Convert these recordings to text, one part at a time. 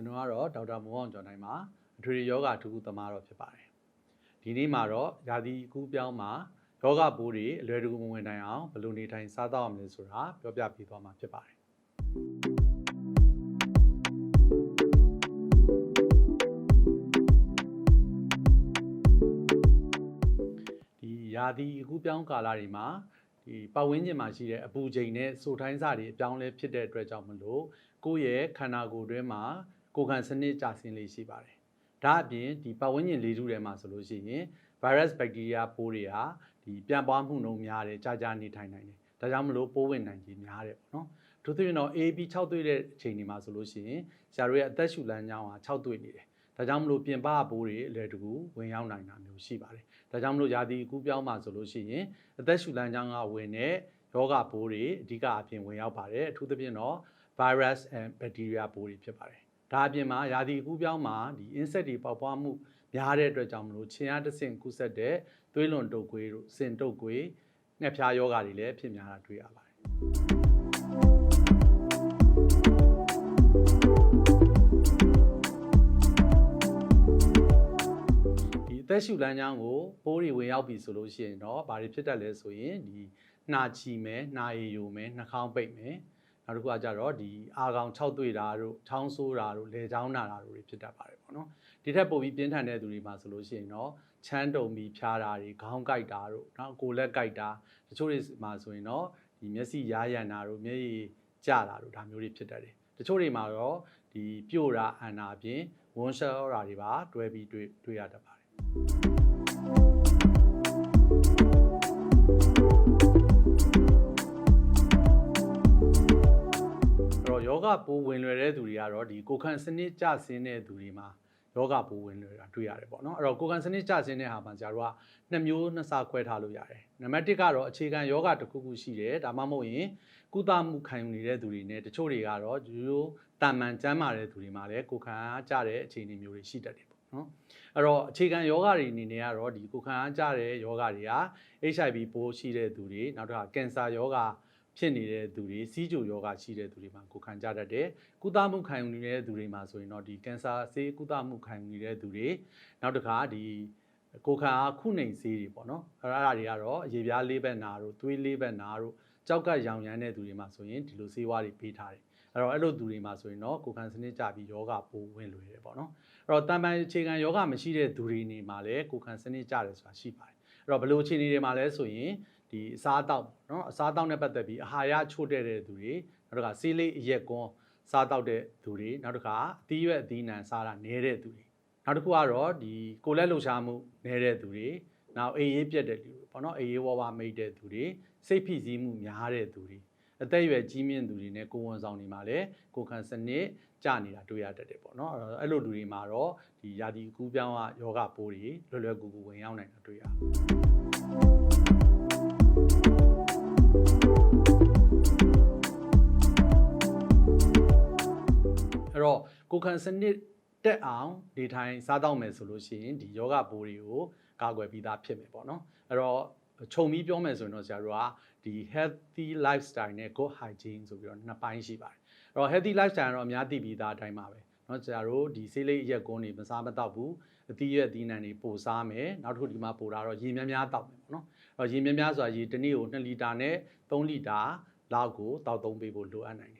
ကျွန်တော်ကတော့ဒေါက်တာမိုးအောင်ကျော်နိုင်ပါအထွေထွေယောဂအထူးကုသမားတော့ဖြစ်ပါတယ်ဒီနေ့မှာတော့ယာဒီအကူပြောင်းမှာယောဂပိုးတွေအလွယ်တကူမဝင်နိုင်အောင်ဘယ်လိုနေထိုင်စားသောက်ရမလဲဆိုတာပြောပြပေးသွားမှာဖြစ်ပါတယ်ဒီယာဒီအကူပြောင်းကာလတွေမှာဒီပတ်ဝန်းကျင်မှာရှိတဲ့အပူချိန်နဲ့စိုထိုင်းစာတွေအပြောင်းလဲဖြစ်တဲ့အတွက်ကြောင့်မလို့ကိုယ့်ရဲ့ခန္ဓာကိုယ်တွင်းမှာ ကိုယ်ခံစနစ်ကျဆင်းလေးရှိပါတယ်။ဒါအပြင်ဒီပတ်ဝန်းကျင်လေးထုထဲမှာဆိုလို့ရှိရင် virus bacteria ပိုးတွေဟာဒီပြန့်ပွားမှုနှုန်းများတယ်ကြာကြာနေထိုင်နိုင်တယ်။ဒါကြောင့်မလို့ပိုးဝင်နိုင်ခြင်းများတယ်ပေါ့နော်။ထို့သဖြင့်တော့ AB 6တွေ့တဲ့အချိန်ဒီမှာဆိုလို့ရှိရင်ဆရာတို့ရဲ့အသက်ရှူလမ်းကြောင်းဟာ6တွေ့နေတယ်။ဒါကြောင့်မလို့ပြင်ပပိုးတွေအလွယ်တကူဝင်ရောက်နိုင်တာမျိုးရှိပါတယ်။ဒါကြောင့်မလို့ယာဒီအကူပြောင်းမှာဆိုလို့ရှိရင်အသက်ရှူလမ်းကြောင်းကဝင်တဲ့ယောဂပိုးတွေအဓိကအပြင်ဝင်ရောက်ပါတယ်။အထူးသဖြင့်တော့ virus and bacteria ပိုးတွေဖြစ်ပါတယ်။ ဒါအပြင်မှာယာဒီအကူပြောင်းမှာဒီ insect တွေပေါက်ပွားမှုများတဲ့အတွက်ကြောင့်မလို့ခြင်အားတစ်ဆင့်ကူးဆက်တဲ့သွေးလွန်တုပ်ကွေးတို့စင်တုပ်ကွေးငှက်ဖျားယောဂတွေလည်းဖြစ်များတာတွေ့ရပါတယ်။ဒီအသက်ရှူလမ်းကြောင်းကိုပိုးတွေဝင်ရောက်ပြီဆိုလို့ရှိရင်တော့ဘာတွေဖြစ်တတ်လဲဆိုရင်ဒီနှာချီမယ်နှာရည်ယိုမယ်နှာခေါင်းပိတ်မယ် နောက်တစ်ခုကကြတော့ဒီအာကောင်6တွေ့တာတို့ချောင်းဆိုးတာတို့လေချောင်းနာတာတို့တွေဖြစ်တတ်ပါတယ်ပေါ့နော်ဒီထက်ပိုပြီးပြင်းထန်တဲ့သူတွေမှာဆိုလို့ရှိရင်တော့ချမ်းတုံပြီးဖြားတာတွေခေါင်းကိုက်တာတို့နောက်ကိုယ်လက်ကိုက်တာတချို့တွေမှာဆိုရင်တော့ဒီမျက်စိရားရံတာတို့မျက်ရည်ကျတာတို့ဒါမျိုးတွေဖြစ်တတ်တယ်တချို့တွေမှာတော့ဒီပြို့တာအန်တာအပြင်ဝန်းရှောတာတွေပါတွဲပြီးတွေ့တွေ့ရတတ်ပါတယ် ပိုးဝင်လွယ်တဲ့သူတွေကတော့ဒီကိုယ်ခံစနစ်ကျဆင်းတဲ့သူတွေမှာယောဂပိုးဝင်လွယ်တာတွေ့ရတယ်ပေါ့နော်အဲ့တော့ကိုယ်ခံစနစ်ကျဆင်းတဲ့ဟာမှာကျတော့ကနှစ်မျိုးနှစ်ဆခွဲထားလို့ရတယ်နံပါတ်1ကတော့အခြေခံယောဂတစ်ခုခုရှိတယ်ဒါမှမဟုတ်ရင်ကုသမှုခံယူနေတဲ့သူတွေနဲ့တချို့တွေကတော့ဒီလိုတာမန်ကျန်းမာတဲ့သူတွေမှာလည်းကိုယ်ခံအားကျတဲ့အခြေအနေမျိုးတွေရှိတတ်တယ်ပေါ့နော်အဲ့တော့အခြေခံယောဂတွေအနေနဲ့ကတော့ဒီကိုယ်ခံအားကျတဲ့ယောဂတွေက HIV ပိုးရှိတဲ့သူတွေနောက်တစ်ခါကင်ဆာယောဂ ဖြစ်နေတဲ့သူတွေစီးကြိုယောဂရှိတဲ့သူတွေမှာကိုယ်ခံကြတတ်တယ်ကုသမှုခံယူနေတဲ့သူတွေမှာဆိုရင်တော့ဒီကင်ဆာဆေးကုသမှုခံယူနေတဲ့သူတွေနောက်တစ်ခါဒီကိုယ်ခံအားခုနှိမ်ဆေးတွေပေါ့နော်အဲ့ဒါတွေကတော့အရေပြားလေးဘက်နာတို့သွေးလေးဘက်နာတို့ကြောက်ကရောင်ရမ်းတဲ့သူတွေမှာဆိုရင်ဒီလိုဆေးဝါးတွေပေးထားတယ်အဲ့တော့အဲ့လိုသူတွေမှာဆိုရင်တော့ကိုယ်ခံစနစ်ကြပြီးယောဂပိုးဝင်လွယ်တယ်ပေါ့နော်အဲ့တော့တန်ပန်အခြေခံယောဂမရှိတဲ့သူတွေနေမှာလည်းကိုယ်ခံစနစ်ကြတယ်ဆိုတာရှိပါတယ်အဲ့တော့ဘယ်လိုအခြေအနေတွေမှာလဲဆိုရင် ဒီအစားအသောက်ပေါ့နော်အစားအသောက်နဲ့ပတ်သက်ပြီးအာဟာရချို့တဲ့တဲ့သူတွေနောက်တစ်ခါဆေးလေးအရက်ကွန်းစားတောက်တဲ့သူတွေနောက်တစ်ခါအသီးရွက်အသီးနှံစားတာနေတဲ့သူတွေနောက်တစ်ခုကတော့ဒီကိုယ်လက်လှုပ်ရှားမှုနေတဲ့သူတွေနောက်အေးရေးပြက်တဲ့လူတွေပေါ့နော်အေးရေးဝဝမိတ်တဲ့သူတွေစိတ်ဖိစီးမှုများတဲ့သူတွေအသက်အရွယ်ကြီးမြင့်သူတွေနဲ့ကိုယ်ဝန်ဆောင်တွေမှာလည်းကိုယ်ခံစနစ်ကျနေတာတွေ့ရတတ်တယ်ပေါ့နော်အဲ့တော့အဲ့လိုလူတွေမှာတော့ဒီယာဒီအကူးပြောင်းကယောဂပိုးတွေလွယ်လွယ်ကူကူဝင်ရောက်နိုင်တာတွေ့ရတယ် အဲ့တော့ကိုယ်ခံစနစ်တက်အောင်နေထိုင်စားတော့မယ်ဆိုလို့ရှိရင်ဒီယောဂပိုးတွေကိုကာကွယ်ပြီးသားဖြစ်မယ်ပေါ့နော်အဲ့တော့ခြုံပြီးပြောမယ်ဆိုရင်တော့ဆရာတို့ကဒီ healthy lifestyle နဲ့ good hygiene ဆိုပြီးတော့နှစ်ပိုင်းရှိပါတယ်အဲ့တော့ healthy lifestyle ကတော့အများသိပြီးသားအတိုင်းပါပဲเนาะဆရာတို့ဒီဆေးလိပ်ရက်ကွန်းတွေမစားမတော့ဘူးအသီးရွက်အသီးနှံတွေပိုစားမယ်နောက်တစ်ခုဒီမှာပိုတာတော့ရေများများတောက်မယ်ပေါ့နော်အဲ့တော့ရေများများဆိုတာရေတစ်နေ့ကို2လီတာနဲ့3လီတာလောက်ကိုတောက်သုံးပေးဖို့လိုအပ်နိုင်တယ် ယ်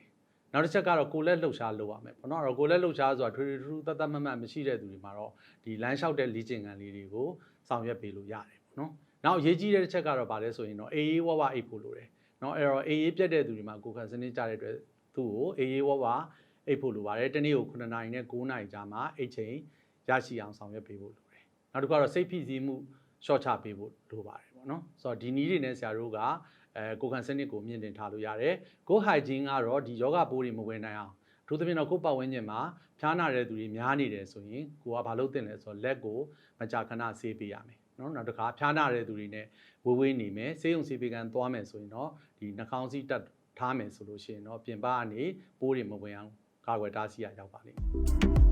နောက်တစ်ချက်ကတော့ကိုယ်လက်လှုပ်ရှားလုပ်ရမယ်ပေါ့နော်အဲ့တော့ကိုယ်လက်လှုပ်ရှားဆိုတာထွေထွေထူးထူးတတ်တတ်မတ်မတ်မရှိတဲ့သူတွေမှာတော့ဒီလမ်းလျှောက်တဲ့လေ့ကျင့်ခန်းလေးတွေကိုဆောင်ရွက်ပေးလို့ရတယ်ပေါ့နော်နောက်အရေးကြီးတဲ့တစ်ချက်ကတော့ဗာလဲဆိုရင်တော့အေးအေးဝဝအိပ်ဖို့လိုတယ်နော်အဲ့တော့အေးအေးပြတ်တဲ့သူတွေမှာကိုယ်ခံစနစ်ကြတဲ့အတွက်သူ့ကိုအေးအေးဝဝအိပ်ဖို့လိုပါတယ်တနေ့ကို9နာရီနဲ့9နာရီကြာမှာအိပ်ချိန်ရရှိအောင်ဆောင်ရွက်ပေးဖို့လိုတယ်နောက်တစ်ခုကတော့စိတ်ဖိစီးမှုရှော့ချပေးဖို့လိုပါတယ်ပေါ့နော်ဆိုတော့ဒီနည်းတွေနဲ့ဆရာတို့က အဲကိုယ်ခံစနစ်ကိုမြင့်တင်ထားလို့ရတယ် Go hygiene ကတော့ဒီယောဂပိုးတွေမဝင်နိုင်အောင်အထူးသဖြင့်တော့ကိုယ်ပတ်ဝန်းကျင်မှာဖျားနာတဲ့သူတွေများနေတယ်ဆိုရင်ကိုကဘာလုပ်သင့်လဲဆိုတော့လက်ကိုမကြာခဏဆေးပေးရမယ်နော်နောက်တစ်ခါဖျားနာတဲ့သူတွေနဲ့ဝေးဝေးနေမယ်ဆေးရုံဆေးပေးကန်သွားမယ်ဆိုရင်တော့ဒီနှာခေါင်းစည်းတက်ထားမယ်ဆိုလို့ရှိရင်တော့ပြင်ပကနေပိုးတွေမဝင်အောင်ကာကွယ်တားဆီးရရောက်ပါလိမ့်မယ်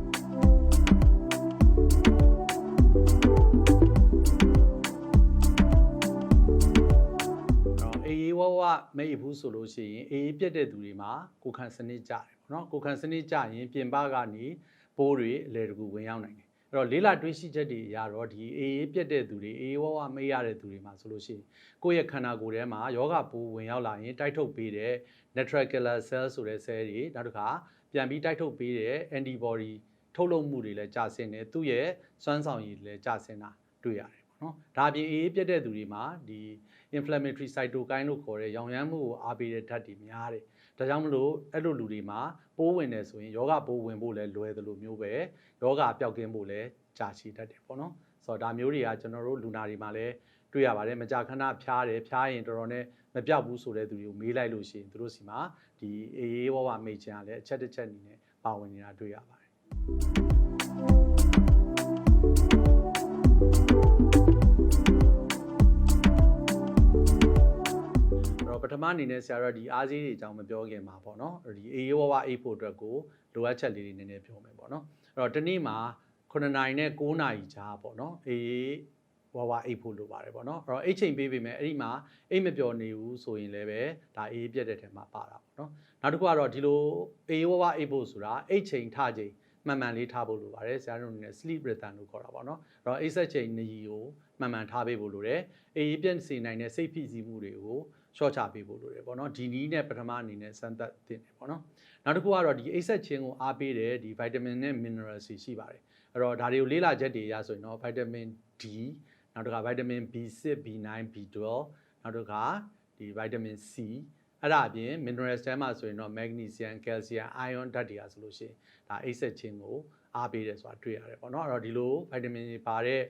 တော့အေးအေးဝဝမိတ်ဘူးဆိုလို့ရှိရင်အေးအေးပြက်တဲ့သူတွေမှာကိုယ်ခံစနစ်ကြတယ်ပေါ့ပေါ့နော်ကိုယ်ခံစနစ်ကြရင်ပြင်ပကနေပိုးတွေအလေတကူဝင်ရောက်နိုင်တယ်အဲ့တော့လေးလာတွေးရှိချက်တွေအရတော့ဒီအေးအေးပြက်တဲ့သူတွေအေးဝဝမေးရတဲ့သူတွေမှာဆိုလို့ရှိရင်ကိုယ့်ရဲ့ခန္ဓာကိုယ်ထဲမှာယောဂပိုးဝင်ရောက်လာရင်တိုက်ထုတ်ပေးတဲ့ natural killer cell ဆိုတဲ့ cell တွေနောက်တစ်ခါပြန်ပြီးတိုက်ထုတ်ပေးတဲ့ antibody ထုတ်လုပ်မှုတွေလည်းကျဆင်းတယ်သူ့ရဲ့စွမ်းဆောင်ရည်တွေလည်းကျဆင်းတာတွေ့ရတယ်ပေါ့ နော်ဒါအပြင်အေးအေးပြက်တဲ့သူတွေမှာဒီ inflammatory cytokine လို့ခေါ်တဲ့ရောင်ရမ်းမှုကိုအားပေးတဲ့ဓာတ်တွေများတယ်ဒါကြောင့်မလို့အဲ့လိုလူတွေမှာပိုးဝင်တယ်ဆိုရင်ယောဂပိုးဝင်ဖို့လည်းလွယ်သလိုမျိုးပဲယောဂပျောက်ကင်းဖို့လည်းကြာရှည်တတ်တယ်ပေါ့နော်ဆိုတော့ဒါမျိုးတွေကကျွန်တော်တို့လူနာတွေမှာလည်းတွေ့ရပါတယ်မကြာခဏဖျားတယ်ဖျားရင်တော်တော်နဲ့မပြောက်ဘူးဆိုတဲ့သူတွေကိုမေးလိုက်လို့ရှိရင်သူတို့စီမှာဒီအေးအေးဝဝမိတ်ချင်ကလည်းအချက်တစ်ချက်အနေနဲ့ပါဝင်နေတာတွေ့ရပါတယ် မအနေနဲ့ဆရာတို့ကဒီအားစီးတွေအကြောင်းမပြောခင်မှာပေါ့နော်ဒီအေးအေးဝဝအေးဖို့အတွက်ကိုလိုအပ်ချက်လေးတွေနည်းနည်းပြောမယ်ပေါ့နော်အဲ့တော့ဒီနေ့မှာ9နာရီနဲ့9နာရီကြားပေါ့နော်အေးအေးဝဝအေးဖို့လိုပါတယ်ပေါ့နော်အဲ့တော့အိတ်ချိန်ပေးပေးမယ်အဲ့ဒီမှာအိတ်မပြောနေဘူးဆိုရင်လည်းပဲဒါအေးအေးပြက်တဲ့ထဲမှာပါတာပေါ့နော်နောက်တစ်ခုကတော့ဒီလိုအေးအေးဝဝအေးဖို့ဆိုတာအိတ်ချိန်ထချိန် မှန်မှန်လေးထားဖို့လိုပါတယ်ဆရာတို့အနေနဲ့ sleep rhythm လို့ခေါ်တာပေါ့နော်အဲ့တော့အိတ်ဆက်ချိန်နည်းကိုမှန်မှန်ထားပေးဖို့လိုတယ်အေးအေးပြက်စေနိုင်တဲ့စိတ်ဖိစီးမှုတွေကိုရှော့ချပေးဖို့လိုတယ်ပေါ့နော်ဒီနီးနဲ့ပထမအနေနဲ့စမ်းသပ်တင်တယ်ပေါ့နော်နောက်တစ်ခုကတော့ဒီအိတ်ဆက်ချင်းကိုအားပေးတဲ့ဒီ vitamin နဲ့ minerals တွေရှိပါတယ်အဲ့တော့ဒါတွေကိုလေးလာချက်တွေရဆိုရင်တော့ vitamin D နောက်တစ်ခါ vitamin B6 B9 B12 နောက်တစ်ခါဒီ vitamin C အဲ့ဒါအပြင် minerals ထဲမှာဆိုရင်တော့ magnesium calcium iron ဓာတ်တွေကဆိုလို့ရှိရင်ဒါအိတ်ဆက်ချင်းကိုအားပေးတယ်ဆိုတာတွေ့ရတယ်ပေါ့နော်အဲ့တော့ဒီလို vitamin တွေပါတဲ့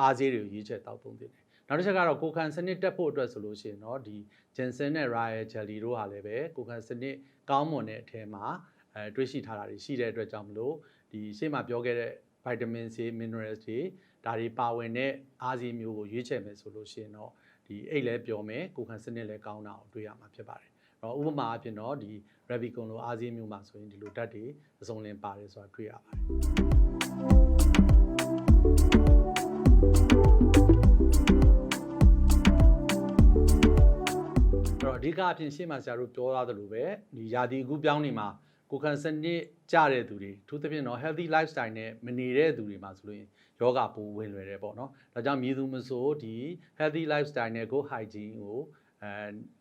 အားဆေးတွေကိုရေးချက်တောက်သုံးသင့်တယ်နောက်တစ်ချက်ကတော့ကိုယ်ခံစနစ်တက်ဖို့အတွက်ဆိုလို့ရှိရင်တော့ဒီ Jensen နဲ့ Ryan Jelly တို့ဟာလည်းပဲကိုယ်ခံစနစ်ကောင်းမွန်တဲ့အထဲမှာအဲတွေးရှိထားတာတွေရှိတဲ့အတွက်ကြောင့်မလို့ဒီရှေ့မှာပြောခဲ့တဲ့ vitamin C minerals တွေဒါတွေပါဝင်တဲ့အားစီးမျိုးကိုရွေးချယ်မယ်ဆိုလို့ရှိရင်တော့ဒီအိတ်လည်းပြောမယ်ကိုယ်ခံစနစ်လည်းကောင်းတာကိုတွေ့ရမှာဖြစ်ပါတယ်။အဲ့ တော့ဥပမာအဖြစ်တော့ဒီ Revicon လိုအားစီးမျိုးမှာဆိုရင်ဒီလိုဓာတ်တွေအစုံလင်ပါတယ်ဆိုတာတွေ့ရပါတယ်။အဲ့တော့အဓိကအဖြစ်ရှေ့မှာဆရာတို့ပြောသားသလိုပဲဒီယာတီအခုပြောင်းနေမှာကိုယ်ခံစနစ်ကြတဲ့သူတွေအထူးသဖြင့်တော့ healthy lifestyle နဲ့မနေတဲ့သူတွေမှာဆိုလို့ရင်ယောဂပိုးဝင်လွယ်တယ်ပေါ့နော်။ဒါကြောင့်မြည်သူမဆိုဒီ healthy lifestyle နဲ့ go hygiene ကို အဲ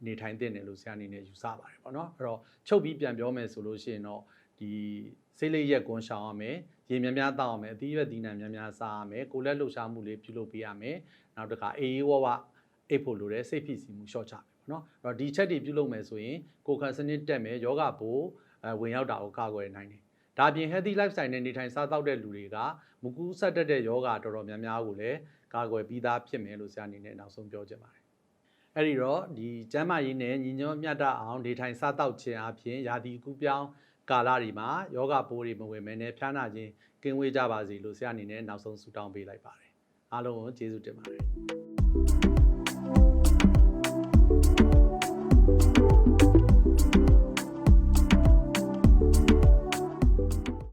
နေထိုင်တဲ့တယ်လို့ဆရာအနေနဲ့ယူဆပါတယ်ပေါ့နော်။အဲ့တော့ချုပ်ပြီးပြန်ပြောမယ်ဆိုလို့ရှိရင်တော့ဒီစိတ်လေးရက်ကွန်းရှောင်ရမယ်။ရေများများတောက်ရမယ်။အသီးရွက်သီးနှံများများစားရမယ်။ကိုယ်လက်လှုပ်ရှားမှုလေးပြုလုပ်ပေးရမယ်။နောက်တစ်ခါအေးအေးဝဝအိပ်ဖို့လိုတယ်စိတ်ဖိစီးမှုလျှော့ချမယ်ပေါ့နော်။အဲ့တော့ဒီချက်တွေပြုလုပ်မယ်ဆိုရင်ကိုယ်ခံစနစ်တက်မယ်ယောဂပိုးအဲဝင်ရောက်တာကိုကာကွယ်နိုင်တယ်။ဒါပြင် healthy lifestyle နဲ့နေထိုင်စားသောက်တဲ့လူတွေကမကူးဆက်တတ်တဲ့ယောဂတော်တော်များများကိုလည်းကာကွယ်ပြီးသားဖြစ်မယ်လို့ဆရာအနေနဲ့နောက်ဆုံးပြောချင်ပါတယ်။ အဲ့ဒီတော့ဒီကျမ်းမာရေးနဲ့ညီညွတ်မြတ်တအောင်နေထိုင်စားသောက်ခြင်းအပြင်ယာတီကူးပြောင်းကာလတွေမှာယောဂပိုးတွေမဝင်မဲနဲ့ဖျားနာခြင်းကင်းဝေးကြပါစေလို့ဆရာအနေနဲ့နောက်ဆုံးဆုတောင်းပေးလိုက်ပါတယ်။အားလုံးကိုကျေးဇူးတင်ပါတယ်။